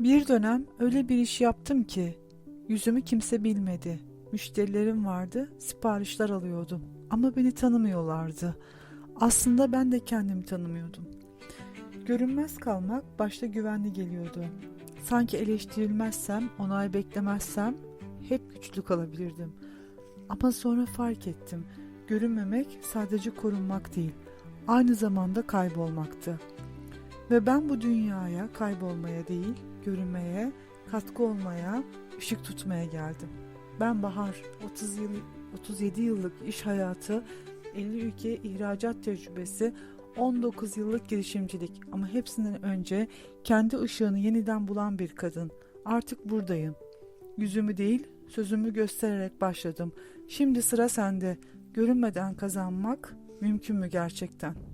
Bir dönem öyle bir iş yaptım ki yüzümü kimse bilmedi. Müşterilerim vardı, siparişler alıyordum ama beni tanımıyorlardı. Aslında ben de kendimi tanımıyordum. Görünmez kalmak başta güvenli geliyordu. Sanki eleştirilmezsem, onay beklemezsem hep güçlü kalabilirdim. Ama sonra fark ettim. Görünmemek sadece korunmak değil, aynı zamanda kaybolmaktı. Ve ben bu dünyaya kaybolmaya değil, görünmeye, katkı olmaya, ışık tutmaya geldim. Ben Bahar, 30 yıl, 37 yıllık iş hayatı, 50 ülkeye ihracat tecrübesi, 19 yıllık girişimcilik ama hepsinden önce kendi ışığını yeniden bulan bir kadın. Artık buradayım. Yüzümü değil, sözümü göstererek başladım. Şimdi sıra sende. Görünmeden kazanmak mümkün mü gerçekten?''